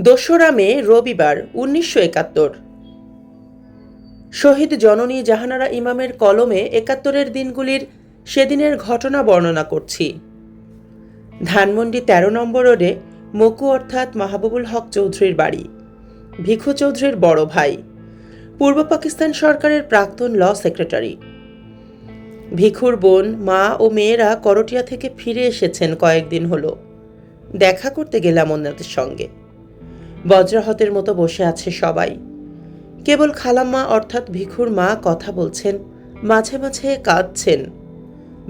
দোসরা মে, রবিবার, উনিশশো একাত্তর। শহীদ জননী জাহানারা ইমামের কলমে একাত্তরের দিনগুলির সেদিনের ঘটনা বর্ণনা করছি। ধানমন্ডি তেরো নম্বর রোডে মকু অর্থাৎ মাহবুবুল হক চৌধুরীর বাড়ি। ভিখু চৌধুরীর বড় ভাই। পূর্ব পাকিস্তান সরকারের প্রাক্তন ল সেক্রেটারি। ভিখুর বোন, মা ও মেয়েরা করটিয়া থেকে ফিরে এসেছেন কয়েকদিন হলো। দেখা করতে গেলাম ওনাদের সঙ্গে। বজ্রাহতের মতো বসে আছে সবাই। কেবল খালাম্মা অর্থাৎ ভিখুর মা কথা বলছেন, মাঝে মাঝে কাঁদছেন।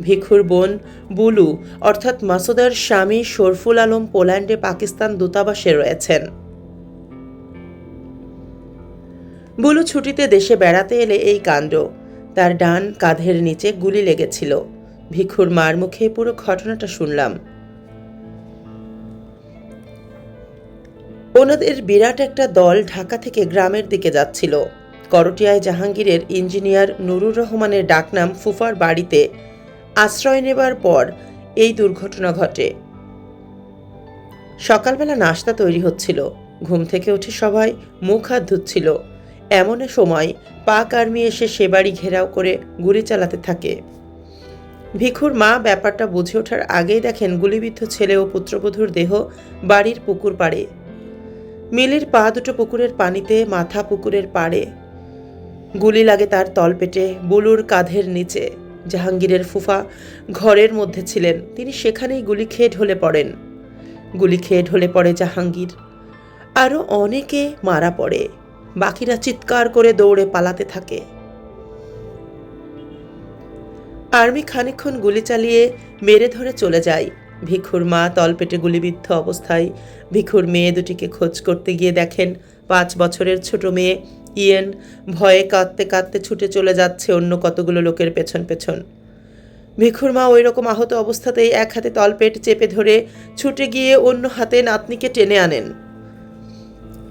ভিখুর বোন বুলু অর্থাৎ মাসুদার স্বামী শরফুল আলম পোল্যান্ডে পাকিস্তান দূতাবাসে রয়েছেন। বুলু ছুটিতে দেশে বেড়াতে এলে এই কাণ্ড। তার ডান কাঁধের নিচে গুলি লেগেছিল। ভিখুর মার মুখে পুরো ঘটনাটা শুনলাম। ওনাদের বিরাট একটা দল ঢাকা থেকে গ্রামের দিকে যাচ্ছিল। করটিয়ায় জাহাঙ্গীরের ইঞ্জিনিয়ার নুরুর রহমানের ডাকনাম ফুফার বাড়িতে আশ্রয় নেবার পর এই দুর্ঘটনা ঘটে। সকালবেলা নাস্তা তৈরি হচ্ছিল। ঘুম থেকে উঠে সবাই মুখ হাত ধুচ্ছিল। এমন সময় পাক আর্মি এসে সে বাড়ি ঘেরাও করে গুলি চালাতে থাকে। ভিখুর মা ব্যাপারটা বুঝে ওঠার আগেই দেখেন গুলিবিদ্ধ ছেলে ও পুত্রবধূর দেহ বাড়ির পুকুর পাড়ে। মিলির পা দুটো পুকুরের পানিতে, মাথা পুকুরের পাড়ে। গুলি লাগে তার তলপেটে, বুলুর কাঁধের নিচে। জাহাঙ্গীরের ফুফা ঘরের মধ্যে ছিলেন। তিনি সেখানেই গুলি খেয়ে ঢলে পড়েন। গুলি খেয়ে ঢলে পড়ে জাহাঙ্গীর। আরও অনেকে মারা পড়ে। বাকিরা চিৎকার করে দৌড়ে পালাতে থাকে। আর্মি খানিকক্ষণ গুলি চালিয়ে মেরে ধরে চলে যায়। ভিখুর মা তলপেটে গুলিবিদ্ধ অবস্থায় ভিখুর মেয়ে দুটিকে খোঁজ করতে গিয়ে দেখেন, পাঁচ বছরের ছোট মেয়ে ইয়েন ভয়ে কাঁদতে কাঁদতে ছুটে চলে যাচ্ছে অন্য কতগুলো লোকের পেছন পেছন। ভিখুর মা ওই রকম আহত অবস্থাতেই এক হাতে তলপেট চেপে ধরে ছুটে গিয়ে অন্য হাতে নাতনিকে টেনে আনেন।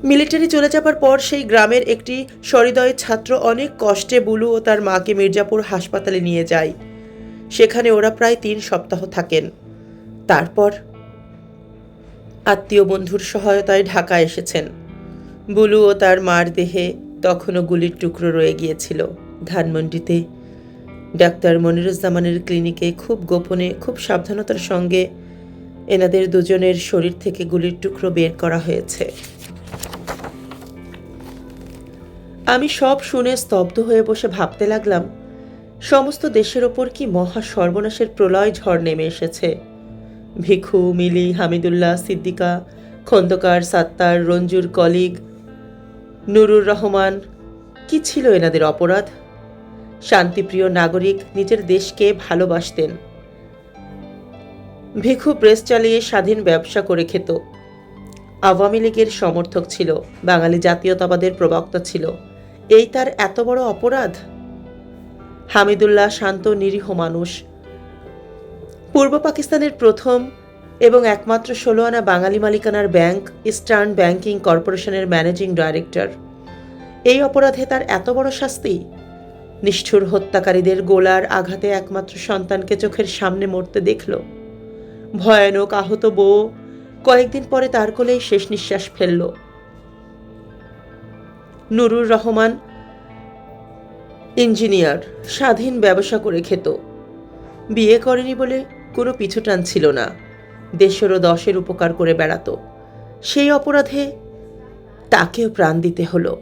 মিলিটারি চলে যাবার পর সেই গ্রামের একটি সহৃদয় ছাত্র অনেক কষ্টে বুলু ও তার মাকে মির্জাপুর হাসপাতালে নিয়ে যায়। সেখানে ওরা প্রায় তিন সপ্তাহ থাকেন। তারপর আত্মীয় বন্ধুর সহায়তায় ঢাকা এসেছেন। বুলু ও তার মার দেহে তখনও গুলির টুকরো রয়ে গিয়েছিল। ধানমন্ডিতে ডাক্তার মনিরুজ্জামানের ক্লিনিকে খুব গোপনে, খুব সাবধানতার সঙ্গে এনাদের দুজনের শরীর থেকে গুলির টুকরো বের করা হয়েছে। আমি সব শুনে স্তব্ধ হয়ে বসে ভাবতে লাগলাম, সমস্ত দেশের ওপর কি মহা সর্বনাশের প্রলয় ঝড় নেমে এসেছে? ভিখু মিলি, হামিদুল্লাহ, সিদ্দিকা, খন্দকার, সাত্তার, রঞ্জুর কলিগ, নুরুর রহমান, কি ছিল এনাদের অপরাধ? শান্তিপ্রিয় নাগরিক নিজের দেশকে ভালোবাসতেন। ভিখু প্রেস চালিয়ে স্বাধীন ব্যবসা করে খেত। আওয়ামী লীগের সমর্থক ছিল, বাঙালি জাতীয়তাবাদের প্রবক্তা ছিল। এই তার এত বড় অপরাধ? হামিদুল্লাহ শান্ত, নিরীহ মানুষ পূর্ব পাকিস্তানের প্রথম এবং একমাত্র ষোলো আনা বাঙালি মালিকানার ব্যাংক, ইস্টার্ন ব্যাংকিং কর্পোরেশনের ম্যানেজিং ডাইরেক্টর। এই অপরাধে তার এত বড় শাস্তি? নিষ্ঠুর হত্যাকারীদের গোলার আঘাতে একমাত্র সন্তানকে চোখের সামনে মরতে দেখল। ভয়ানক আহত বউ কয়েকদিন পরে তার কোলেই শেষ নিঃশ্বাস ফেলল। নুরুর রহমান ইঞ্জিনিয়ার, স্বাধীন ব্যবসা করে খেত। বিয়ে করেনি বলে কোনো পিছুটান ছিল না। দেশেরও দশের উপকার করে বেড়াতো। সেই অপরাধে তাকেও প্রাণ দিতে হলো।